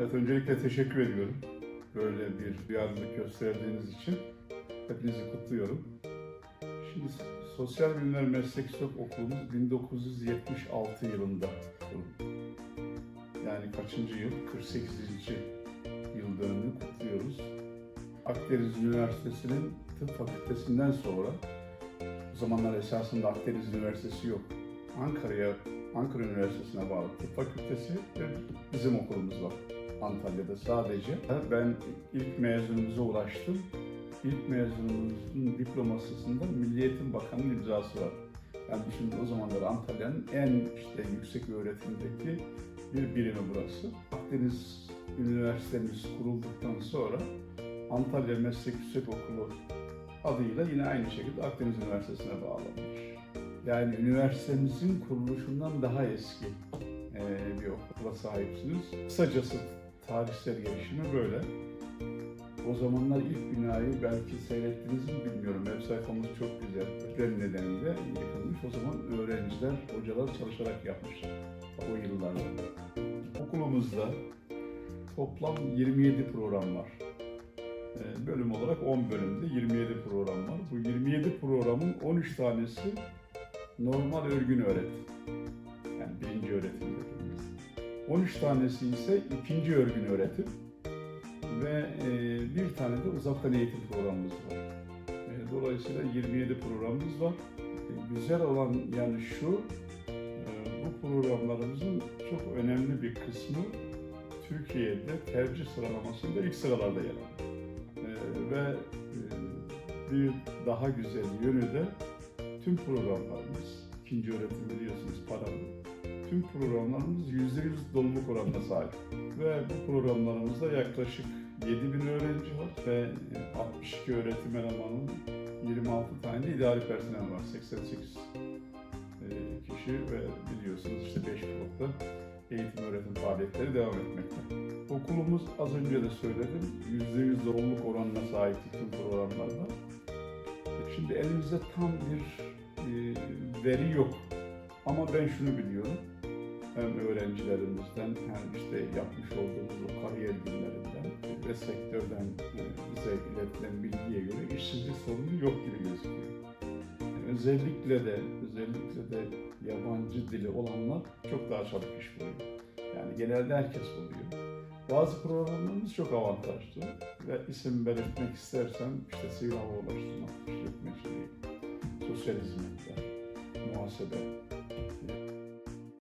Evet, öncelikle teşekkür ediyorum. Böyle bir duyarlılık gösterdiğiniz için hepinizi kutluyorum. Şimdi Sosyal Bilimler Meslek Yüksek Okulumuz 1976 yılında. Yani kaçıncı yıl? 48. yıl dönümünü kutluyoruz. Akdeniz Üniversitesi'nin tıp fakültesinden sonra, o zamanlar esasında Akdeniz Üniversitesi yok. Ankara'ya, Ankara Üniversitesi'ne bağlı tıp fakültesi ve bizim okulumuz var. Antalya'da sadece. Ben ilk mezunumuza ulaştım. İlk mezunumuzun diplomasında Milli Eğitim imzası var. Yani şimdi o zamanlar Antalya'nın en işte yüksek öğretimdeki bir birimi burası. Akdeniz Üniversitemiz kurulduktan sonra Antalya Meslek Yüksek Okulu adıyla yine aynı şekilde Akdeniz Üniversitesi'ne bağlanmış. Yani üniversitemizin kuruluşundan daha eski bir okula sahipsiniz. Kısacası tarihsel gelişimi böyle. O zamanlar ilk binayı belki seyrettiniz mi bilmiyorum. Web sayfamız çok güzel. Deprem nedeniyle yıkılmış. O zaman öğrenciler, hocalar çalışarak yapmışlar. O yıllarda. Okulumuzda toplam 27 program var. Ee, Bölüm olarak 10 bölümde 27 program var. Bu 27 programın 13 tanesi normal örgün öğretim. Yani birinci öğretim. 13 tanesi ise ikinci örgün öğretim ve e, bir tane de uzaktan eğitim programımız var. E, dolayısıyla 27 programımız var. E, güzel olan yani şu, bu programlarımızın çok önemli bir kısmı Türkiye'de tercih sıralamasında ilk sıralarda yer alıyor. Ve bir daha güzel yönü de tüm programlarımız, ikinci öğretim biliyorsunuz paralı, tüm programlarımız %100 doluluk oranına sahip. Ve bu programlarımızda yaklaşık 7000 öğrenci var ve 62 öğretim elemanının 26 tane de idari personel var. 88 e, kişi ve biliyorsunuz işte 5 blokta eğitim öğretim faaliyetleri devam etmekte. Okulumuz az önce de söyledim %100 doluluk oranına sahip tüm programlarda. Şimdi elimizde tam bir e, veri yok. Ama ben şunu biliyorum. Hem öğrencilerimizden hem işte yapmış olduğumuz o kariyer günlerinden ve sektörden e, bize iletilen bilgiye göre işsizlik sorunu yok gibi gözüküyor. Özellikle de özellikle de yabancı dili olanlar çok daha çabuk iş buluyor. Yani genelde herkes buluyor. Bazı programlarımız çok avantajlı ve isim belirtmek istersem işte sivil hava ulaştırma, işletmeciliği, sosyal muhasebe,